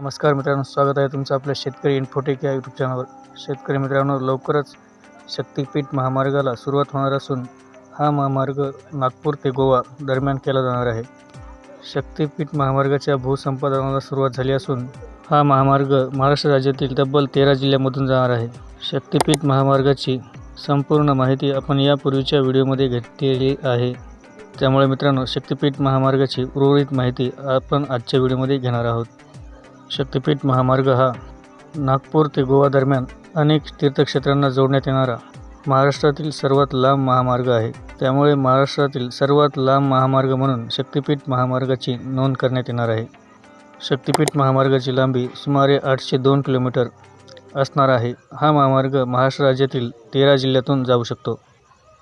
नमस्कार मित्रांनो स्वागत आहे तुमचं आपल्या शेतकरी इन्फोटेक या यूट्यूब चॅनलवर शेतकरी मित्रांनो लवकरच शक्तिपीठ महामार्गाला सुरुवात होणार असून हा महामार्ग नागपूर ते गोवा दरम्यान केला जाणार आहे. शक्तिपीठ महामार्गाच्या भूसंपादनाला सुरुवात झाली असून हा महामार्ग महाराष्ट्र राज्यातील तब्बल तेरा जिल्ह्यामधून जाणार आहे. शक्तिपीठ महामार्गाची संपूर्ण माहिती आपण यापूर्वीच्या व्हिडिओमध्ये घेतलेली आहे. त्यामुळे मित्रांनो शक्तिपीठ महामार्गाची उर्वरित माहिती आपण आजच्या व्हिडिओमध्ये घेणार आहोत. शक्तिपीठ महामार्ग हा नागपूर ते गोवा दरम्यान अनेक तीर्थक्षेत्रांना जोडण्यात येणारा महाराष्ट्रातील सर्वात लांब महामार्ग आहे. त्यामुळे महाराष्ट्रातील सर्वात लांब महामार्ग म्हणून शक्तिपीठ महामार्गाची नोंद करण्यात येणार आहे. शक्तिपीठ महामार्गाची लांबी सुमारे आठशे दोन किलोमीटर असणार आहे. हा महामार्ग महाराष्ट्र राज्यातील तेरा जिल्ह्यातून जाऊ शकतो.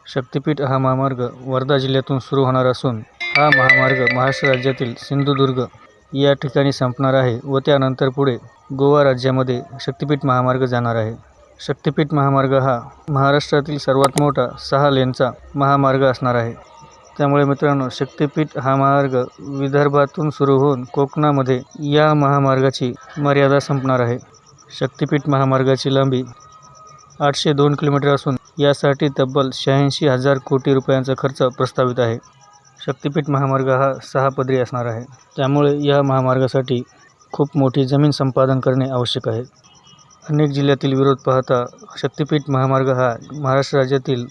शक्तिपीठ हा महामार्ग वर्धा जिल्ह्यातून सुरू होणार असून हा महामार्ग महाराष्ट्र राज्यातील सिंधुदुर्ग या ठिकाणी संपणार आहे व त्यानंतर पुढे गोवा राज्यामध्ये शक्तिपीठ महामार्ग जाणार आहे. शक्तिपीठ महामार्ग हा महाराष्ट्रातील सर्वात मोठा सहा लेनचा महामार्ग असणार आहे. त्यामुळे मित्रांनो शक्तिपीठ हा मार्ग विदर्भातून सुरू होऊन कोकणामध्ये या महामार्गाची मर्यादा संपणार आहे. शक्तिपीठ महामार्गाची लांबी आठशे दोन किलोमीटर असून यासाठी तब्बल शहाऐंशी हजार कोटी रुपयांचा खर्च प्रस्तावित आहे. शक्तिपीठ महामार्ग हा सहा पदरी असणार आहे. त्यामुळे या महामार्गासाठी खूप मोठी जमीन संपादन करणे आवश्यक आहे. अनेक जिल्ह्यातील विरोध पाहता शक्तिपीठ महामार्ग हा महाराष्ट्र राज्यातील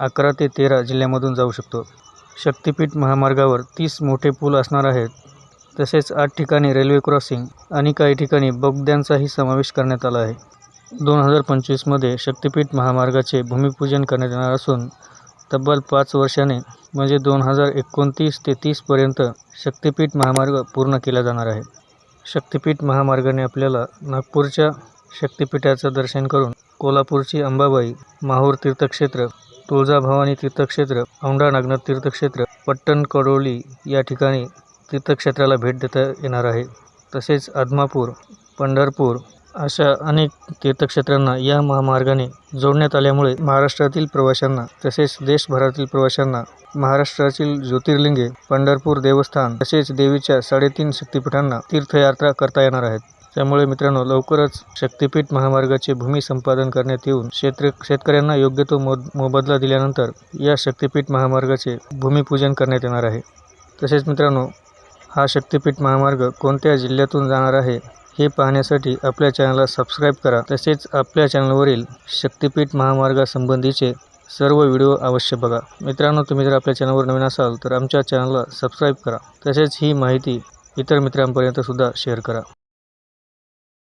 अकरा ते तेरा जिल्ह्यामधून जाऊ शकतो. शक्तिपीठ महामार्गावर तीस मोठे पूल असणार आहेत. तसेच आठ ठिकाणी रेल्वे क्रॉसिंग आणि काही ठिकाणी बोगद्यांचाही समावेश करण्यात आला आहे. दोन हजार पंचवीसमध्ये शक्तिपीठ महामार्गाचे भूमिपूजन करण्यात येणार असून तब्बल पाच वर्षाने म्हणजे दोन हजार एकोणतीस ते तीसपर्यंत शक्तिपीठ महामार्ग पूर्ण केला जाणार आहे. शक्तिपीठ महामार्गाने आपल्याला नागपूरच्या शक्तिपीठाचं दर्शन करून कोल्हापूरची अंबाबाई माहूर तीर्थक्षेत्र तुळजाभवानी तीर्थक्षेत्र औंढा नागनाथ तीर्थक्षेत्र पट्टण कडोली या ठिकाणी तीर्थक्षेत्राला भेट देता येणार आहे. तसेच आदमापूर पंढरपूर अशा अनेक तीर्थक्षेत्रांना या महामार्गाने जोडण्यात आल्यामुळे महाराष्ट्रातील प्रवाशांना तसेच देशभरातील प्रवाशांना महाराष्ट्रातील ज्योतिर्लिंगे पंढरपूर देवस्थान तसेच देवीच्या साडेतीन शक्तिपीठांना तीर्थयात्रा करता येणार आहेत. त्यामुळे मित्रांनो लवकरच शक्तिपीठ महामार्गाचे भूमी संपादन करण्यात येऊन क्षेत्र शेतकऱ्यांना योग्य तो मो मोबदला दिल्यानंतर या शक्तिपीठ महामार्गाचे भूमिपूजन करण्यात येणार आहे. तसेच मित्रांनो हा शक्तिपीठ महामार्ग कोणत्या जिल्ह्यातून जाणार आहे हे पाहण्यासाठी आपल्या चॅनलला सबस्क्राईब करा. तसेच आपल्या चॅनलवरील शक्तिपीठ महामार्गासंबंधीचे सर्व व्हिडिओ अवश्य बघा. मित्रांनो तुम्ही जर आपल्या चॅनलवर नवीन असाल तर आमच्या चॅनलला सबस्क्राईब करा. तसेच ही माहिती इतर मित्रांपर्यंत सुद्धा शेअर करा.